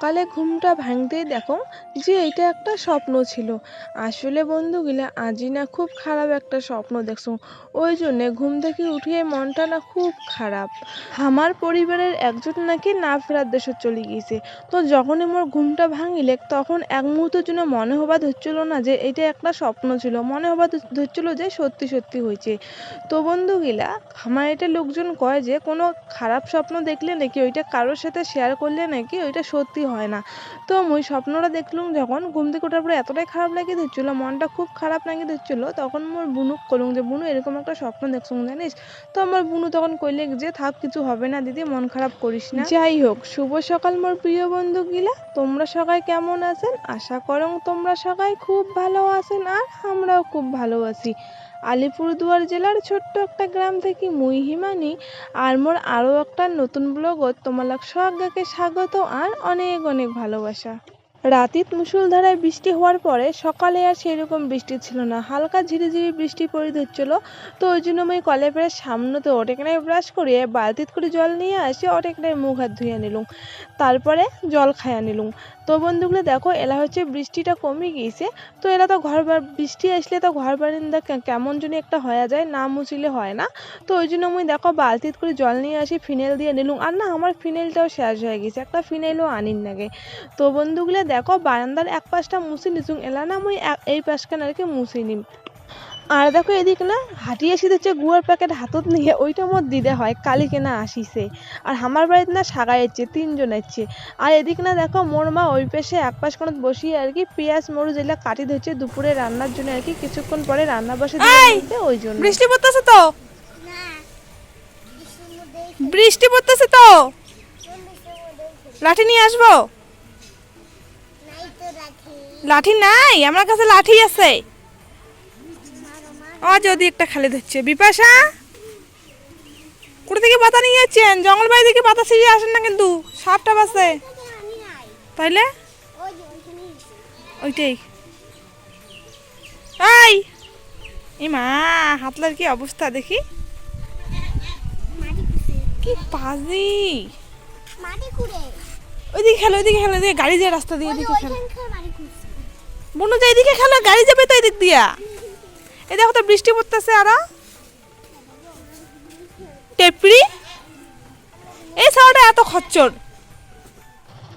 সকালে ঘুমটা ভাঙতেই দেখো যে এটা একটা স্বপ্ন ছিল। আসলে বন্ধুগুলা আজি না খুব খারাপ একটা স্বপ্ন দেখছ। ওই জন্যে ঘুম থেকে উঠিয়ে মনটা না খুব খারাপ। আমার পরিবারের একজন নাকি না ফেরার দেশে চলে গিয়েছে। তো যখনই মোর ঘুমটা ভাঙিলে তখন এক মুহূর্তের জন্য মনে হবা ধরছিল না যে এটা একটা স্বপ্ন ছিল। মনে হবা ধরছিল যে সত্যি সত্যি হয়েছে। তো বন্ধুগুলা, আমার এটা লোকজন কয় যে কোনো খারাপ স্বপ্ন দেখলে নাকি ওইটা কারোর সাথে শেয়ার করলে নাকি ওইটা সত্যি হয় না। তো মুই স্বপ্নটা দেখলুম যখন ঘুম থেকে ওঠার পরে এতটাই খারাপ লাগে দিচ্ছিল মনটা খুব খারাপ লাগে দিচ্ছিল তখন মোর বুনুক কলুম যে, বুনু, এরকম একটা স্বপ্ন দেখছ জানিস? তো আমার বুনু তখন কইলে যে, থাক, কিছু হবে না দিদি, মন খারাপ করিস না। যাই হোক, শুভ সকাল মোর প্রিয় বন্ধু গিলা, তোমরা সবাই কেমন আছেন? আশা করং তোমরা সবাই খুব ভালো আছেন আর আমরাও খুব ভালো আছি। আলিপুরদুয়ার জেলার ছোট্ট একটা গ্রাম থেকে মুই হিমানি, আর মোর আরও একটা নতুন ব্লগত তোমালাক সবাইকে স্বাগত আর অনেক অনেক ভালোবাসা। রাতিত মুষলধারায় বৃষ্টি হওয়ার পরে সকালে আর সেরকম বৃষ্টি ছিল না। হালকা ঝিরিঝিরি বৃষ্টি পড়ে ধরছিল তো ওই জন্য আমি কলে সামনে তো অটেকনায় ব্রাশ করিয়ে বালতিত করে জল নিয়ে আসি অটেকনায় মুখ হাত ধুয়ে নিলুম। তারপরে জল খাইয়া নিলুম। তো বন্ধুগুলো দেখো, এলা হচ্ছে বৃষ্টিটা কমে গিয়েছে। তো এলা তো ঘর বৃষ্টি আসলে তো ঘর বারান্দা কেমন জানি একটা হয়ে যায়, না মুছলে হয় না। তো ওই জন্য আমি দেখো বালতিত করে জল নিয়ে আসি, ফিনেল দিয়ে নিলুম। আর না, আমার ফিনেলটাও শেষ হয়ে গেছে একটা ফিনাইলও আনিন নাগে তো বন্ধুগুলো দেখো, বারান্দার এক পাশটা মুছে নিচুং এলা না আমি এই পাশখানে আর কি মুছে নিম। আর দেখো এদিক না হাঁটিয়ে এসে দিচ্ছে গুয়ার প্যাকেট হাতত নিয়ে ওইটা মোর দিদে হয় কালি কেনা আসিছে। আর আমার বাড়িতে না সাগাই এসছে তিনজন এসছে আর এদিক না দেখো মোর মা ওই পাশে এক পাশ কোন বসিয়ে আর কি পেঁয়াজ মরু যেগুলা কাটি ধরছে দুপুরে রান্নার জন্য আর কি কিছুক্ষণ পরে রান্না বসে ওই জন্য। বৃষ্টি পড়তেছে তো? বৃষ্টি পড়তেছে তো? লাঠি নিয়ে আসব? লাঠি নাই আমার কাছে লাঠি আছে। ও যদি একটা খালি ধরছে। বিপাশা? কোথা থেকে পাতা নিয়ে যাচ্ছেন? জঙ্গল বাড়ি থেকে পাতা ছিঁড়ে আসেন না কিন্তু। সাপটা বাসে তাইলে? ওইটাই। এই! এই মা হাতলার কি অবস্থা দেখি? কি পাজি! ওইদিকে খেলো ওইদিকে খেলো গাড়ি যায় রাস্তা দিয়ে ওইদিকে খেলো। বনু যায় এদিকে খেলো, গাড়ি যাবে তো এদিক দিয়া। এই দেখো তো বৃষ্টি পড়তেছে আর। টেপড়ি। এই ছাড়াটা এত খচ্চর।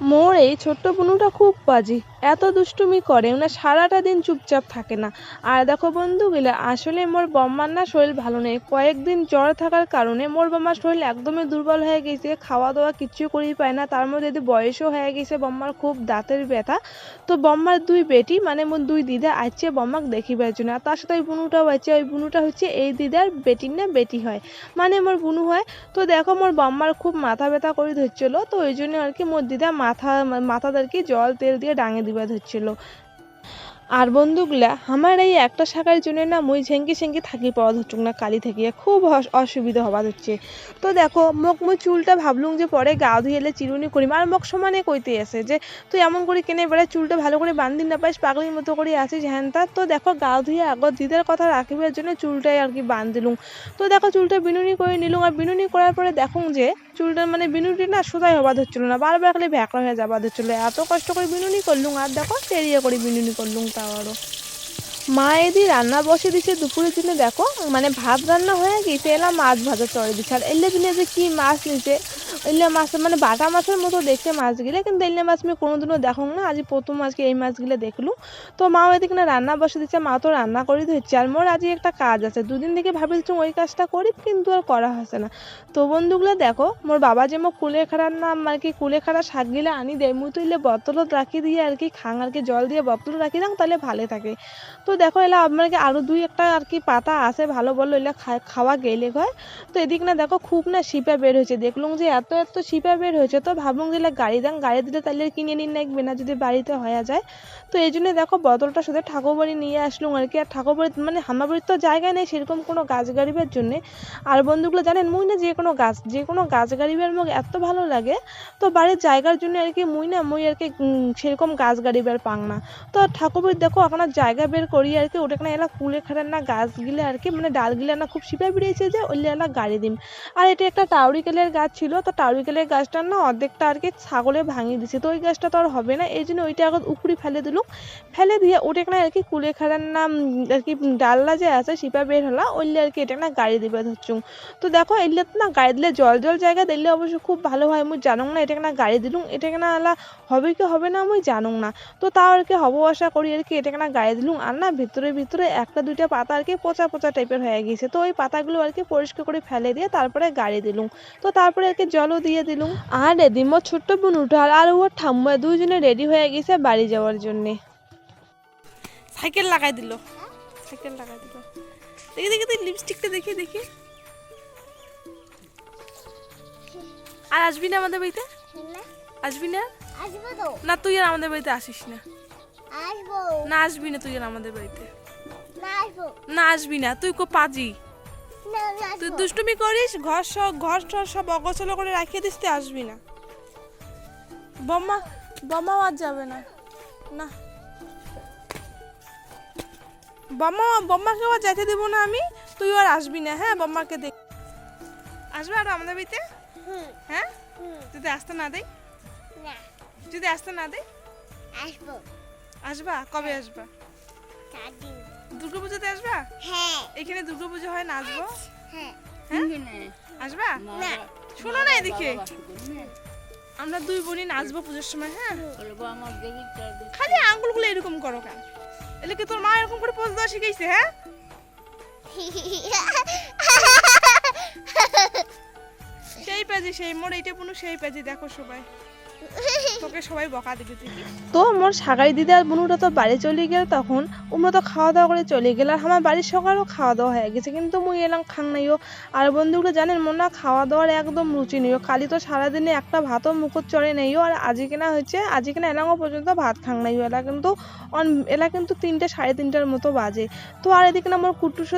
মোর এই ছোট্ট বনুটা খুব বাজি। এত দুষ্টুমি করে না, সারাটা দিন চুপচাপ থাকে না। আর দেখো বন্ধুগুলা, আসলে মোর বম্মার না শরীর ভালো নেই। কয়েকদিন জ্বর থাকার কারণে মোর বম্মার শরীর একদমই দুর্বল হয়ে গেছে খাওয়া দাওয়া কিচ্ছু করেই পায় না। তার মধ্যে যদি বয়সও হয়ে গেছে, বম্মার খুব দাঁতের ব্যথা। তো বম্মার দুই বেটি মানে মোর দুই দিদা আছে বম্মাকে দেখিবার জন্য। আর তার সাথে ওই বুনুটাও আছে, ওই বুনুটা হচ্ছে এই দিদার বেটির না, বেটি হয়। মানে মোর বুনু হয়। তো দেখো মোর বম্মার খুব মাথা ব্যথা করে ধরছিল। তো ওই জন্য আর কি মোর দিদা মাথা, মাথাদেরকে জল তেল দিয়ে ডাঙে দিবা ধরছিল আর বন্ধুগুলা, আমার এই একটা শাখার জন্য না মুই ঝেঙ্গি ঝেঙ্গি থাকি পাওয়া ধরছুক না, কালি থেকে খুব অস- অসুবিধা হবা হচ্ছে। তো দেখো, মোক মুই চুলটা ভাবলুম যে পরে গা ধুয়েলে চিরুনি করিম। আর মোক সমানে কইতে আছে যে, তুই এমন করে কেনে বেড়ে চুলটা ভালো করে বান্ধি না পাইস পাগলির মতো করে আসিস হ্যান তা? তো দেখো, গা ধুয়ে আগত দিদার কথা রাখিবার জন্য চুলটাই আর কি বান্ধিলুম। তো দেখো, চুলটা বিনুনি করে নিলুম। আর বিনুনি করার পরে দেখুন যে চুলটা মানে বিনুনি না সোজাই হবা ধরছিল না, বারবার খালি ভ্যাকড়া হয়ে যাবা ধরছিল এত কষ্ট করে বিনুনি করলুম, আর দেখো তেরিয়ে করে বিনুনি করলুম তাও আরও মা এদি রান্না বসে দিছে দুপুরের জন্য দেখো মানে ভাত রান্না হয়ে গেছে এলাম মাছ ভাজা চড়ে দিছে। আর এলে দিনে যে কি মাছ নিছে এলে মাছ মানে বাটা মাছের মতো দেখতে মাছগুলো, কিন্তু এলে মাছ আমি কোনোদিনও দেখো না। আজ প্রথম আজকে এই মাছগুলো দেখলু তো মাও এদিকে না রান্না বসে দিচ্ছে মা তো রান্না করে দিচ্ছে আর মোর আজ একটা কাজ আছে, দুদিন থেকে ভাবছিলাম ওই কাজটা করি, কিন্তু আর করা হচ্ছে না। তো বন্ধুগুলো দেখো, মোর বাবা যে মোক কুলে খাড়ার নাম আর কি কুলে খাড়া শাকগুলো আনি দেয়, মুই তো এলে বোতলত রাখি দিয়ে আর কি খাং, আর কি জল দিয়ে বোতল রাখি দাম তাহলে ভালো থাকে। তো দেখো এলা কি আরও দুই একটা আর কি পাতা আছে, ভালো বলল এলা খাওয়া গেলে হয় তো এদিক না দেখো খুব না শিপা বের হয়েছে। দেখলুম যে এত এত শিপা বের হয়েছে, তো যে এলা গাড়ি দাম, গাড়ি দিলে তাহলে কিনে নিন লাগবে না যদি বাড়িতে হয়ে যায়। তো এই জন্য দেখো বদলটা শুধু ঠাকুর বাড়ি নিয়ে আসলুম আর কি, আর ঠাকুর বাড়ি মানে আমার বাড়ির তো জায়গা নেই সেরকম কোনো গাছ গাড়িবার জন্যে। আর বন্ধুগুলো জানেন মুই না যে কোনো গাছ, যে কোনো গাছ গাড়িবার মোক এত ভালো লাগে, তো বাড়ির জায়গার জন্য আর কি মুই না, মুই আর কি সেরকম গাছ গাড়িবার পাং না। তো ঠাকুর বাড়ি দেখো এখন জায়গা বের করি আর কি ওটা এলা কুলে খাড়ার না গাছগুলো আর কি মানে ডালগুলো না খুব শিপা বেরিয়েছে যে, ওইলে এলা গাড়ি দিম। আর এটা একটা টাউরি কেলের গাছ ছিল, তো টাউরিকেলের গাছটা না অর্ধেকটা আর কি ছাগলে ভাঙিয়ে দিছে। তো ওই গাছটা তো আর হবে না, এই জন্য ওইটা আগত উপরি ফেলে দিলুম। ফেলে দিয়ে ওটা না আর কি কুলে খাড়ার নাম আর কি ডাল্লা যে আছে সিপা বের হলা, ওইলে আর কি এটা না গাড়ি দিবে ধরছুম তো দেখো এলে না গাড়ি দিলে জল জল জায়গা দিলে অবশ্য খুব ভালো হয়, মুই জানো না এটাকে না গাড়ি দিলুম, এটাকে না আলা হবে কি হবে না মুই জানুং না। তো তাও আর কি হব আশা করি আর কি এটাকে না গাড়ি দিলুম, আর না ভিতরে ভিতরে একটা, দুইটা পাতা আর কি পচা পচা টাইপের হয়ে গেছে। তো ওই পাতাগুলো আর কি পরিষ্কার করে ফেলে দিয়ে তারপরে গাড়ি দিলুম। তো তারপরে আর কি জলও দিয়ে দিলুম। আর এদিন মোর ছোট্ট বোন উঠাল আর ওর ঠাম্মা দুইজনে রেডি হয়ে গেছে বাড়ি যাওয়ার জন্যে। সাইকেল লাগাই দিল। সাইকেল লাগাই দিল। দেখি দেখি তুই লিপস্টিকটা দেখি দেখি। আর আসবি না আমাদের বাড়িতে? না আসবি না আসব তো না তুই আর আমাদের বাড়িতে আসিস না। আসব। না আসবি না তুই আর আমাদের বাড়িতে। না আসব। না আসবি না তুই কো পাজি। তুই দুষ্টুমি করিস ঘর সব ঘর টর সব অগোছলো করে রাখিয়ে দিস তুই আসবি না বম্মা বম্মাও আজ যাবে না না বম্মা বম্মাকে আর যেতে দেবো না আমি তুই আর আসবি না হ্যাঁ বম্মাকে দেখ আসবে আর আমাদের বাড়িতে হ্যাঁ যদি আসতে না দেই যদি আসতে না দেই আসব আসবা কবে আসবা দুর্গা পুজোতে আসবা? হ্যাঁ। এখানে দুর্গা পুজো হয় না আসব? হ্যাঁ। হ্যাঁ? আসবা? না। শোনো না এদিকে। আমরা দুই বোনই নাচবো পুজোর সময় হ্যাঁ? খালি আঙ্গুলগুলো এরকম করো কেন? এলে কি তোর মা এরকম করে পোজ দেওয়া শিখাইছে হ্যাঁ? সেই পেজি সেই মোর এইটা পুনু সেই পেজি দেখো সবাই। তোকে সবাই বকা দিবে তুই তো মোর সাগাই দিদি আর বুনুটা তো বাড়ি চলে গেল তখন। আমরা তো খাওয়া দাওয়া করে চলে গেল আর আমার বাড়ির সকালেও খাওয়া দাওয়া হয়ে গেছে। কিন্তু মুই এলাম খাং নাইও আর বন্ধুগুলো জানেন মোর না খাওয়া দাওয়ার একদম রুচি নেইও খালি তো সারাদিনে একটা ভাতও মুখত চড়ে নেইও আর আজি কিনা হচ্ছে আজি কিনা এলাঙ্গো পর্যন্ত ভাত খাং নাইও এলা কিন্তু অন- এলা কিন্তু তিনটে, সাড়ে তিনটার মতো বাজে। তো আর এদিকে না আমার কুটুস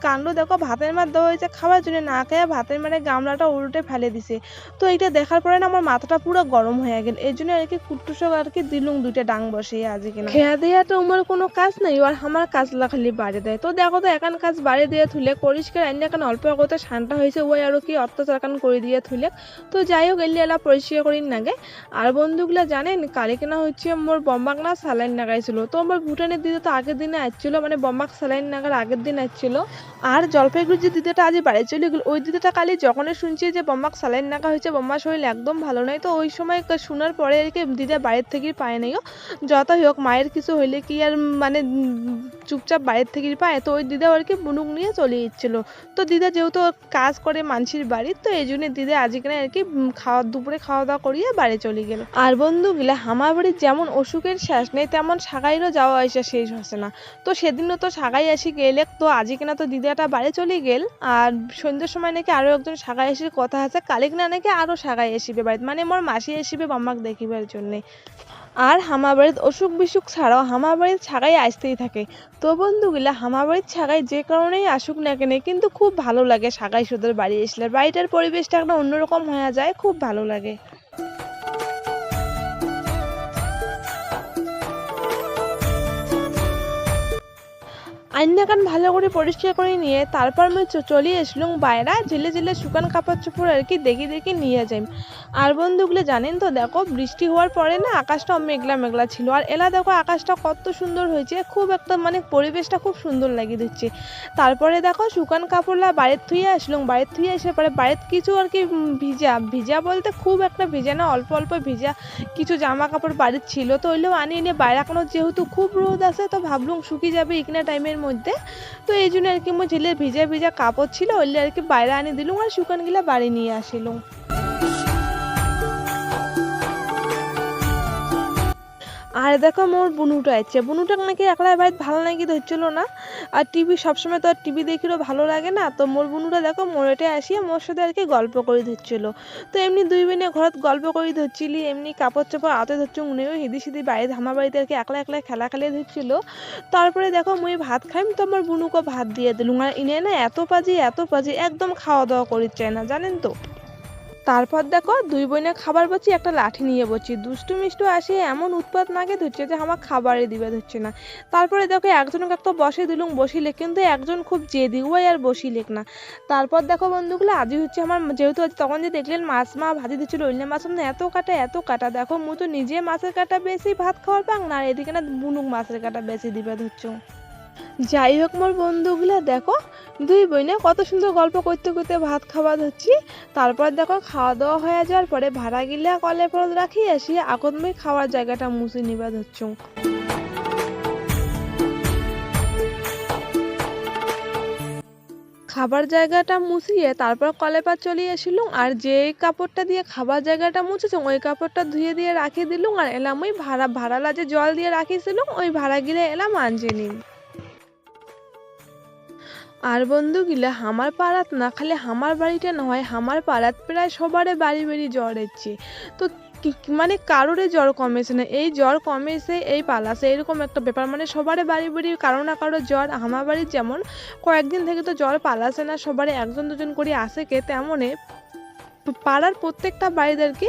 কাণ্ড, দেখো, ভাতের মার দেওয়া হয়েছে খাওয়ার জন্য। না খেয়ে ভাতের মারে গামলাটা উল্টে ফেলে দিছে। তো এইটা দেখার পরে না আমার মাথাটা পুরো গরম হয়ে গেল। এই জন্য আর কি কুটুসক আর কি দিলুম দুইটা ডাং বসে আজি কিনা। খেয়া দেয়া তো আমার কোনো কাজ নাই। আর আমার কাজলা খালি বাড়ি দেয়। তো দেখো তো একান কাজ বাড়ি দিয়ে থুলে, পরিষ্কার আইন এখান অল্প আগতে শান্তা হয়েছে ওই আরও কি অত্যাচার কান করে দিয়ে থুলে। তো যাই হোক, এলি এলা পরিষ্কার করি নাগে আর বন্ধুগুলা জানেন কালে কিনা হচ্ছে মোর বম্বাক না স্যালাইন নাগাইছিল তো আমার ভুটানের দিদি তো আগের দিনে আসছিল মানে বম্বাক স্যালাইন নাগার আগের দিন আসছিল। আর জলপাইগুড়ির যে দিদিটা আজ বাড়ি চলে গেল, ওই দিদিটা কালি যখনই শুনছি যে বম্বাক স্যালাইন নাগা হয়েছে বম্মার শরীর একদম ভালো নয় তো ওই সময় শোনার পরে আর কি দিদা বাড়ির থেকেই পায় নাইও যতই হোক, মায়ের কিছু হইলে কি আর মানে চুপচাপ বাড়ির থেকেই পায়। তো ওই দিদা আর কি বুনুক নিয়ে চলে যাচ্ছিল তো দিদা যেহেতু কাজ করে মানসির বাড়ির তো এই জন্য দিদা আজকে আর কি খাওয়া, দুপুরে খাওয়া দাওয়া করিয়ে বাড়ি চলে গেল। আর বন্ধুগুলা, আমার বাড়ির যেমন অসুখের শ্বাস নেই তেমন সাগাইরও যাওয়া আসা শেষ হচ্ছে না। তো সেদিনও তো সাগাই আসি গেলে, তো আজকে কিনা তো দিদাটা বাড়ি চলে গেল। আর সন্ধ্যের সময় নাকি আরও একজন সাগাই আসির কথা আছে, কালিক না নাকি আরও সাগাই আসিবে বাড়িতে। মানে মোর মাসি আসিবে বাম্মাক দেখিবার জন্যে। আর হামাবাড়িত অসুখ বিসুখ ছাড়াও হামাবাড়ির ছাগাই আসতেই থাকে। তো বন্ধুগুলা হামাবাড়ির ছাগাই যে কারণেই আসুক না কেন, কিন্তু খুব ভালো লাগে সাগাই সুদের বাড়ি আসলে। বাড়িটার পরিবেশটা একটা অন্যরকম হয়ে যায়, খুব ভালো লাগে। আইনাকান ভালো করে পরিষ্কার করে নিয়ে তারপর আমি চলে আসলাম বাইরা, ঝিলে ঝিলে শুকান কাপড় চোপড় আর কি দেখি দেখি নিয়ে যাই। আর বন্ধুগুলো জানেন তো, দেখো বৃষ্টি হওয়ার পরে না আকাশটা মেঘলা মেঘলা ছিল। আর এলা দেখো আকাশটা কত সুন্দর হয়েছে, খুব একটা মানে পরিবেশটা খুব সুন্দর লাগিয়ে দিচ্ছে। তারপরে দেখো শুকান কাপড়লা বাড়ির থুয়ে আসলুম, বাড়ির থুয়ে এসে পরে বাড়ির কিছু আর কি ভিজা ভিজা বলতে খুব একটা ভিজা না, অল্প অল্প ভিজা কিছু জামা কাপড় বাড়ির ছিল। তো ওইগুলো আনিয়ে নিয়ে বাইরে এখনও যেহেতু খুব রোদ আছে, তো ভাবলুম শুকিয়ে যাবে, ইকনা টাইমের মধ্যে তো এই জন্য আর কি মো ঝিলের ভিজা ভিজা কাপড় ছিল, ওইগুলো আর কি বাইরে আনি দিলুম আর শুকান গিলা বাড়ি নিয়ে আসিলুম। আর দেখো মোর বুনুটা আছে বুনুটা নাকি একলা বাড়িতে ভালো নাকি ধরছিল না? আর টিভি সবসময় তো আর টিভি দেখিরও ভালো লাগে না। তো মোর বুনুটা দেখো মোর এটা আসিয়া মোর সাথে আর কি গল্প করে ধরছিল। তো এমনি দুই বোনে ঘরত গল্প করে ধরছিলি, এমনি কাপড় চোপড় আতে ধরছো উনিও হিদি সিদি বাড়িতে আমার বাড়িতে আর কি একলা একলা খেলা খেলে ধরছিল। তারপরে দেখো মুই ভাত খাইম তো আমার বুনুকে ভাত দিয়ে দিলুম। আর ইনে না এত পাজি এত পাজি, একদম খাওয়া দাওয়া করির চায় না, জানেন তো? তারপর দেখো দুই বোনে খাবার বলছি, একটা লাঠি নিয়ে বলছি। দুষ্টু মিষ্টু আসে, এমন উৎপাত নাকে ধরছে যে আমার খাবারে দিবে ধরছে না। তারপরে দেখো একজনকে একটা বসে দিলুম, বসিলে কিন্তু একজন খুব জেদি ওই আর বসিলেক না। তারপর দেখো বন্ধুগুলো আজই হচ্ছে আমার, যেহেতু তখন যে দেখলেন মাছ, মা ভাজি দিচ্ছিল, ওইলে মাছ না এত কাটা এত কাটা। দেখো মু তো নিজে মাছের কাটা বেশি ভাত খাওয়ার পাং না এদিকে না বুনুক মাছের কাটা বেশি দিবে ধরছো। যাই হোক মোর বন্ধুগুলা, দেখো, দুই বোনে কত সুন্দর গল্প করতে করতে ভাত খাওয়া ধরছি। তারপর দেখো, খাওয়া দাওয়া হয়ে যাওয়ার পরে ভাড়া গিলে কলে ফরত রাখি আসি, এখন মই খাওয়ার জায়গাটা মুছে নিবা ধরছ। খাবার জায়গাটা মুছিয়ে তারপর কলেপা চলে আসিলুম, আর যে কাপড়টা দিয়ে খাবার জায়গাটা মুছেছে ওই কাপড়টা ধুয়ে দিয়ে রাখি দিলুম, আর এলাম ওই ভাড়া ভাড়ালা যে জল দিয়ে রাখিছিলুম, ওই ভাড়া গিলে এলাম আনজে নিম। আর বন্ধুগুলা হামার পাড়াত না, খালি হামার বাড়িটা নয় হামার পাড়াত প্রায় সবারে বাড়ি বাড়ি জ্বর এসছে। তো মানে কারোরে জ্বর কমেছে না, এই জ্বর কমেছে, এই পালাছে, এরকম একটা ব্যাপার। মানে সবারে বাড়ি বাড়ি কারও না কারও জ্বর, আমার বাড়ির যেমন, কয়েকদিন থেকে তো জ্বর পালাছে না, সবারে একজন দুজন করে আসে কে, তেমনে পাড়ার প্রত্যেকটা বাড়িতে আর কি,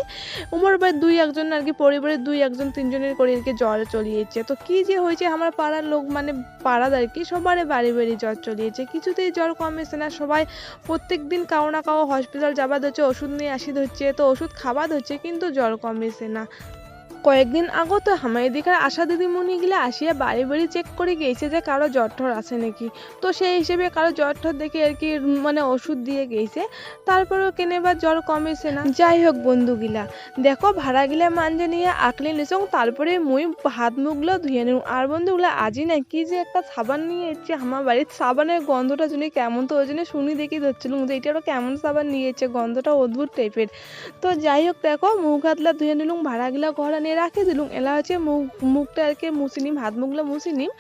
উমর ভাই দুই একজন আর কি, পরিবারের দুই একজন, তিনজনের করে আর কি জ্বর চলিয়েছে। তো কি যে হয়েছে, আমার পাড়ার লোক মানে পাড়ার আর কি সবারই বাড়ি বাড়ি জ্বর চলিয়েছে। কিছুতেই জ্বর কমেছে না, সবাই প্রত্যেক দিন কাউ না কাউ হসপিটাল যাবার হচ্ছে, ওষুধ নিয়ে আসি হচ্ছে, তো ওষুধ খাবার হচ্ছে, কিন্তু জ্বর কমেছে না। কয়েকদিন আগো তো আমার এদিকে আশা দিদিমণি গুলো আসিয়া বাড়ি বাড়ি চেক করে গেছে যে কারও জ্বর ঠর আছে নাকি। তো সেই হিসেবে কারও জ্বর ঠর দেখে আর কি মানে ওষুধ দিয়ে গেছে। তারপরেও কেনে বা জ্বর কমেছে না। যাই হোক বন্ধুগিলা দেখো ভাড়া গিলা মানজে নিয়ে আকলে নিচং তারপরে মুই হাত মুখগুলো ধুয়ে নিউ আর বন্ধুগুলা আজই না কি যে একটা সাবান নিয়ে এসছে আমার বাড়ির সাবানের গন্ধটা শুনি কেমন তো ওই জন্য শুনি দেখি ধরছিলাম যে এটা কেমন সাবান নিয়ে এসছে, গন্ধটা অদ্ভুত টাইপের তো যাই হোক দেখো, মুখ হাতলা ধুয়ে নিলুম ভাড়াগুলা ঘরে নিয়ে রাখে দিলুম এলা হচ্ছে মুখ, মুখটা আর কি মুছে নিম হাত মুখগুলো মুছে নিম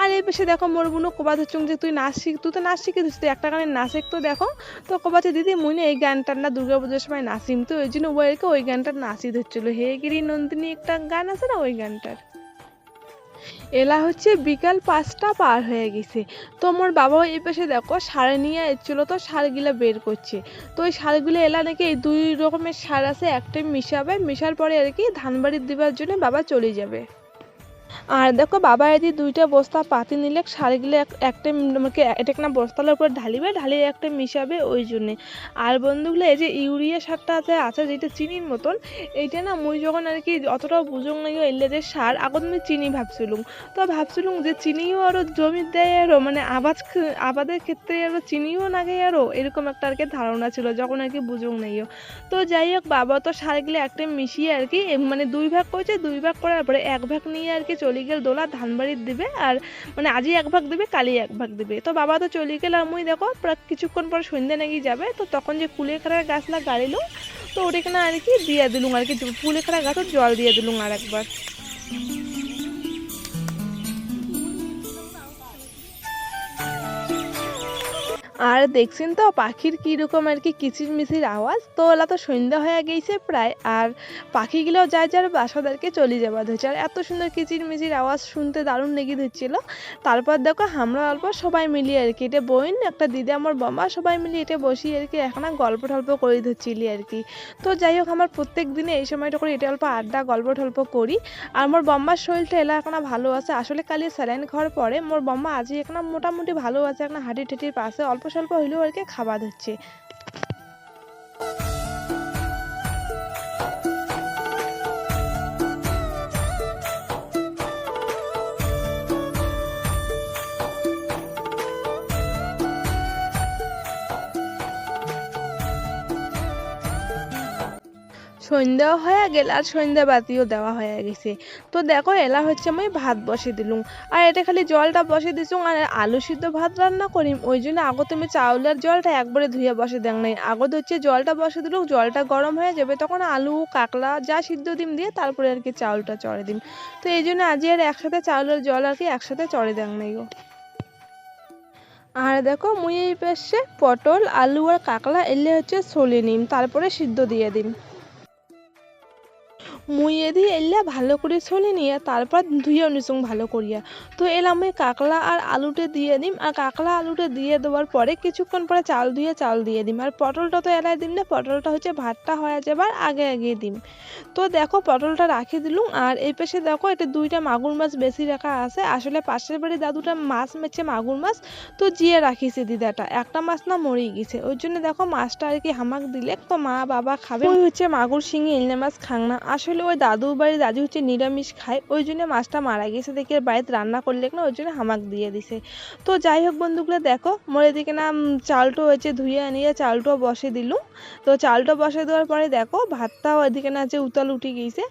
আর এই পাশে দেখো মোর বোনও কোবা ধরছুম যে তুই নাচ শিখ, তুই তো নাচ শিখে দিস তুই একটা গানে নাচ তো দেখো। তো কবাচ্ছে দিদি, মুই না এই গানটার না দুর্গা পুজোর সময় নাচিম তো, ওই জন্য ওই আর কি ওই গানটার নাচি ধরছিল। হে গিরি নন্দিনী, একটা গান আছে না ওই গানটার? এলা হচ্ছে বিকাল পাঁচটা পার হয়ে গেছে। তো মোর বাবাও এই পাশে দেখো, সার নিয়ে এসেছিল তো, সারগুলা বের করছে। তো ওই সারগুলো এলা নাকি এই দুই রকমের সার আছে একটা মিশাবে, মিশার পরে আর কি ধান বাড়ি দেওয়ার জন্য বাবা চলে যাবে। আর দেখো বাবা এদি দুইটা বস্তা পাতি নিলে এক- একটা আমাকে এটা একটা বস্তার উপর ঢালিবে, ঢালিয়ে একটা মিশাবে ওই জন্যে। আর বন্ধুগুলো, এই যে ইউরিয়া সারটা আছে আছে যেটা চিনির মতন, এইটা না মুই যখন আর কি অতটাও বুঝুং নাই এলে যে সার আগত আমি চিনি ভাবছিলুম। তো ভাবছিলুম যে চিনিও আরও জমি দেয় আরও মানে আবাদ আবাদের ক্ষেত্রে আরও চিনিও নাগে আরও, এরকম একটা আর কি ধারণা ছিল যখন আর কি বুঝুং নাইও তো যাই হোক বাবা তো সারগুলো একটা মিশিয়ে আর কি মানে দুই ভাগ করেছে, দুই ভাগ করার পরে এক ভাগ নিয়ে আর কি চলে গেল দোলা, ধানবাড়ির দিবে আর মানে আজই এক ভাগ দিবে, কালই এক ভাগ দিবে। তো বাবা তো চলে গেল আর মুই দেখো, প্রায় কিছুক্ষণ পর সন্ধ্যা নাকি যাবে। তো তখন যে কুলেখাড়ার গাছ না গাড়িলুম তো ওটাকে আর কি দিয়ে দিলুম আর কি কুলেখাড়া গাছের জল দিয়ে দিলুম আর একবার। আর দেখছেন তো, পাখির কীরকম আর কি কিচির মিচির আওয়াজ? তো ওলা তো সন্ধ্যা হয়ে গেছে প্রায়, আর পাখিগুলো যার যার বাসাদেরকে চলে যাওয়া ধরছে। আর এত সুন্দর কিচির মিচির আওয়াজ শুনতে দারুণ লেগে ধরছিল। তারপর দেখো, আমরা অল্প সবাই মিলিয়ে আর কি, এটা বোন, একটা দিদি, আমার বাবা সবাই মিলিয়ে এটা বসি আর কি এখন গল্প টল্প করে ধরছিলি আর কি। তো যাই হোক, আমার প্রত্যেক দিনে এই সময়টা করে এটা অল্প আড্ডা, গল্প টল্প করি। আর মোর বম্মার শরীরটা এলা এখন ভালো আছে। আসলে কালি স্যালাইন খাওয়ার পরে মোর বম্মা আজই এখন মোটামুটি ভালো আছে এখন হাঁটি ঠেটির পাশে অল্প স্বল্প হইলেও আর কি খাওয়া হচ্ছে সন্ধ্যা হয়ে গেল আর সন্ধ্যা বাতিও দেওয়া হয়ে গেছে। তো দেখো, এলা হচ্ছে আমি ভাত বসে দিলুম। আর এটা খালি জলটা বসে দিছুম আর আলু সিদ্ধ ভাত রান্না করিম, ওই জন্য আগত আমি চাউলের জলটা একবারে ধুয়ে বসে দেন নাই। আগত হচ্ছে জলটা বসে দিলুম, জলটা গরম হয়ে যাবে, তখন আলু কাকলা যা সিদ্ধ দিম দিয়ে তারপরে আর কি চাউলটা চড়ে দিম। তো এই জন্য আজ আর একসাথে চাউলের জল আর কি একসাথে চড়ে দেন নাই গো। আর দেখো, মুই এই পাশে পটল, আলু আর কাকলা এলে হচ্ছে সলে নিম, তারপরে সিদ্ধ দিয়ে দিম। মুইয়ে দিয়ে এলে ভালো করে ছলে নিয়ে তারপর ধুয়ে নিচুং ভালো করিয়া। তো এলাম ওই কাকলা আর আলুটা দিয়ে দিম। আর কাকলা আলুটা দিয়ে দেওয়ার পরে কিছুক্ষণ পরে চাল ধুয়ে চাল দিয়ে দিম। আর পটলটা তো এলাই দিম না, পটলটা হচ্ছে ভাতটা হয়ে যাবার আগে আগে দিম। তো দেখো পটলটা রাখি দিলুম। আর এই পাশে দেখো এটা দুইটা মাগুর মাছ বেশি রাখা আছে। আসলে পাশের বাড়ি দাদুটা মাছ মেছে মাগুর মাছ। তো জিয়ে রাখিছে দিদাটা। একটা মাছ না মরেই গেছে। ওই জন্য দেখো মাছটা আর কি হামাক দিলে তো মা বাবা খাবে। হচ্ছে মাগুর শিঙি ইলনে মাছ খাং না। আসলে ওই দাদু বাড়ি দাদু হচ্ছে নিরামিষ খায়, ওই জন্য মাছটা মারা গেছে দেখে বাড়িতে রান্না করলে না, ওই জন্য হামাক দিয়ে দিছে। তো যাই হোক বন্ধুগুলো, দেখো মোর দিকে না চালটো হয়েছে ধুয়ে আনিয়ে চালটো বসে দিলুম। তো চালটা বসে দেওয়ার পরে দেখো, ভাতটাও এদিকে না যে উতাল উঠে গিয়েছে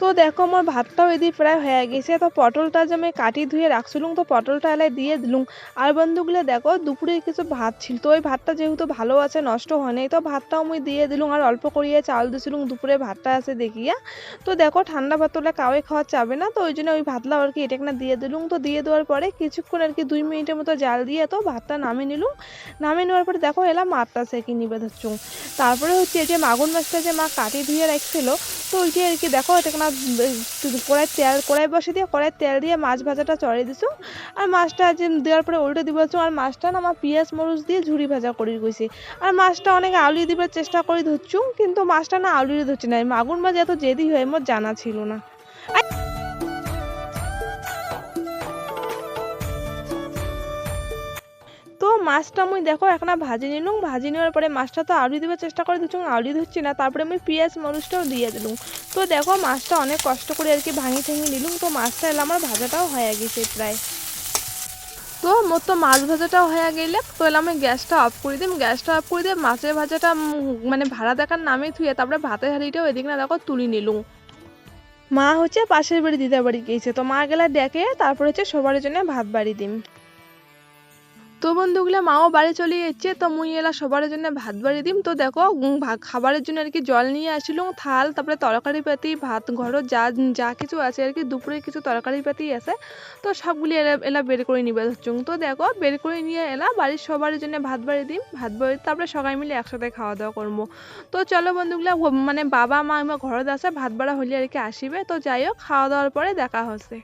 তো দেখো, আমার ভাতটাও এদিকে প্রায় হয়ে গেছে। তো পটলটা যে আমি কাটি ধুয়ে রাখছিলুম, তো পটলটা এলাই দিয়ে দিলুম। আর বন্ধুগুলো দেখো দুপুরে কিছু ভাত ছিল। তো ওই ভাতটা যেহেতু ভালো আছে, নষ্ট হয়নি তো ভাতটাও আমি দিয়ে দিলুম আর অল্প করিয়ে চাল দিছিলুম দুপুরে, ভাতটা আছে দেখিয়া। তো দেখো, ঠান্ডা ভাত হলে কাউয়ে খাওয়া যাবে না, তো ওই জন্য ওই ভাতলা আর কি এটা দিয়ে দিলুম। তো দিয়ে দেওয়ার পরে কিছুক্ষণ আর কি দুই মিনিটের মতো জাল দিয়ে তো ভাতটা নামিয়ে নিলুম। নামিয়ে নেওয়ার পরে দেখো, এলাম মাছটা সেকে নিবে ধরছুম তারপরে হচ্ছে যে মাগুর মাছটা যে মা কাটি ধুয়ে রাখছিল, তো ওই যে আর কি দেখো, এটা না কড়াই তেল, কড়াই বসে দিয়ে কড়াই তেল দিয়ে মাছ ভাজাটা চড়াই দিছো। আর মাছটা যে দেওয়ার পরে উল্টে দিব আর মাছটা না, আমার পিঁয়াজ, মরুচ দিয়ে ঝুড়ি ভাজা করে গেছি আর মাছটা অনেক আলুই দিবার চেষ্টা করে ধরছু, কিন্তু মাছটা না আলুই ধরছে না। মাগুর মাছ এত জেদি হয়ে মোর জানা ছিল না। মাছটা মুই দেখো এখন ভাজি নিলুম। ভাজি নেওয়ার পরে মাছটা তো আলু দিবার চেষ্টা করে দিচ্ছি আলু ধরছি না। তারপরে আমি পেঁয়াজ, মরিচটাও দিয়ে দিলুম। তো দেখো, মাছটা অনেক কষ্ট করে আর কি ভাঙি ঠেঙি নিলুম। তো মাছটা এলে আমার ভাজাটাও হয়ে গেছে প্রায়। তো মোর তো মাছ ভাজাটাও হয়ে গেলে, তো এলাম আমি গ্যাসটা অফ করে দিম। গ্যাসটা অফ করে দিয়ে মাছের ভাজাটা মানে ভাড়া দেখার নামে থুয়ে তারপরে ভাতের হাঁড়িটাও এদিকে না দেখো তুলি নিলুম। মা হচ্ছে পাশের বাড়ি, দিদার বাড়ি গিয়েছে তো মা গেলা ডেকে, তারপর হচ্ছে সবার জন্য ভাত বাড়ি দিম। তো বন্ধুগুলো, মাও বাড়ি চলে যাচ্ছে তো মুই এলা সবার জন্য ভাত বাড়ি দিম। তো দেখো খাবারের জন্য আর কি জল নিয়ে আসিলুম, থাল, তারপরে তরকারি পাতি, ভাত, ঘর, যা যা কিছু আছে আর কি, দুপুরে কিছু তরকারি পাতি আছে। তো সবগুলি এলা এলা বের করে নিবে হচ্ছুং তো দেখো, বের করে নিয়ে এলা বাড়ির সবার জন্য ভাত বাড়ি দিম, ভাত বাড়ি, তারপরে সবাই মিলে একসাথে খাওয়া দাওয়া করব। তো চলো বন্ধুগুলা মানে বাবা, মা, আমার ঘরত আছে, ভাত বাড়া হলে আর কি আসিবে। তো যাই হোক, খাওয়া দাওয়ার পরে দেখা হচ্ছে।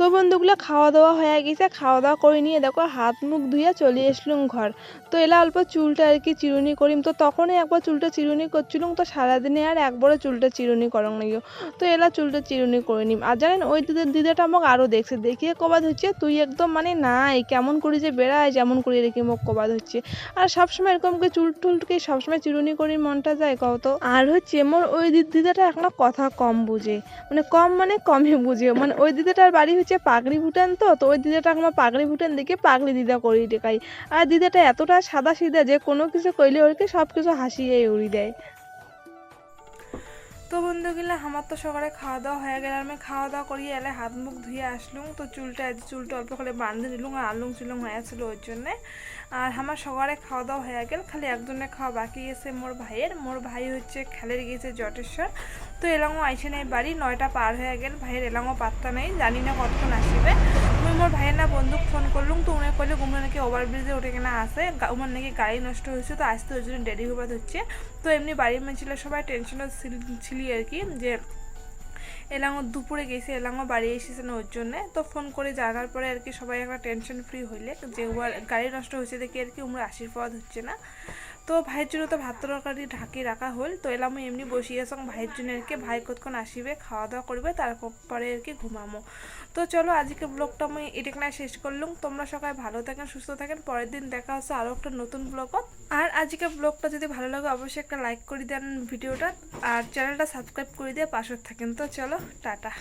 তো বন্ধুগুলো খাওয়া দাওয়া হয়ে গেছে। খাওয়া দাওয়া করে নিয়ে দেখো হাত মুখ ধুয়ে চলে আসলুম ঘর। তো এলা অল্প চুলটা আর কি চিরুনি করিম। তো তখনই একবার চুলটা চিরুনি করছিলুম। তো সারাদিনে আর একবারও চুলটা চিরুনি করং নাইও তো এলা চুলটা চিরুনি করে নিম। আর জানেন, ওই দিদি দিদাটা আমাকে আরও দেখছে। দেখিয়ে কবাদ হচ্ছে, তুই একদম মানে নাই, কেমন করি যে বেড়ায়, যেমন করি রেখে মুখ কবাদ হচ্ছে। আর সবসময় এরকম চুল টুলকে সবসময় চিরুনি করি মনটা যায় কত আর হচ্ছে মোর ওই দিদ- দিদাটা এখন কথা কম বুঝে। মানে কম মানে কমই বুঝে। মানে ওই দিদাটার বাড়ি হচ্ছে পাগড়ি ভুটান তো তো ওই দিদাটা আমার পাগড়ি ভুটান দেখে পাগড়ি দিদা করি টেকাই আর দিদাটা এতটা সাদা সিধা যে কোনো কিছু কইলে ওরকে সব কিছু হাসিয়ে উড়ি দেয়। তো বন্ধুগুলো, আমার তো সকালে খাওয়া দাওয়া হয়ে গেল। আমি খাওয়া দাওয়া করিয়ে এলে হাত মুখ ধুয়ে আসলুম। তো চুলটা চুলটা অল্প করে বাঁধে নিলুম আর আলুম চুলুম হয়েছিল ওর জন্যে। আর আমার সকালে খাওয়া দাওয়া হয়ে গেল। খালি একজনের খাওয়া বাকি আছে মোর ভাইয়ের। মোর ভাই হচ্ছে খেলের গিয়েছে জটেশ্বর। তো এলাঙ্গো আইসে নাই, বাড়ি নয়টা পার হয়ে গেল ভাইয়ের এলাঙ্গো পাত্তা নেই, জানি না কতক্ষণ আসবে মুই মোর ভাইয়ের না বন্ধুক ফোন করলুম তো উনি কইলে উমরা নাকি ওভার ব্রিজে উঠে কিনা আসে উমার নাকি গাড়ি নষ্ট হয়েছে তো আসতে ওই জন্য দেরি হবার হচ্ছে তো এমনি বাড়ির মেয়ে ছিল সবাই টেনশনও ছিলি আর কি, যে এলাঙ্গো দুপুরে গেছে এলাঙ্গো বাড়ি এসেছে না ওর জন্যে তো ফোন করে জানার পরে আর কি সবাই একটা টেনশন ফ্রি হইলে, যে উহার গাড়ি নষ্ট হয়েছে দেখে আর কি উমরা আশীর্বাদ হচ্ছে না। তো ভাইয়ের জন্য তো ভাত তরকারি ঢাকি রাখা হল। তো এলাম এমনি বসিয়ে আসং ভাইয়ের জন্য ভাই কতক্ষণ আসিবে খাওয়া দাওয়া করবে তারপরে আর কি ঘুমামো। তো চলো আজকে ব্লগটা আমি এটাকে শেষ করলুম। তোমরা সবাই ভালো থাকেন, সুস্থ থাকেন। পরের দিন দেখা হচ্ছে আরও একটা নতুন ব্লগত আর আজকে ব্লগটা যদি ভালো লাগে, অবশ্যই একটা লাইক করে দেন ভিডিওটা। আর চ্যানেলটা সাবস্ক্রাইব করে দিয়ে পাশে থাকেন। তো চলো, টাটা।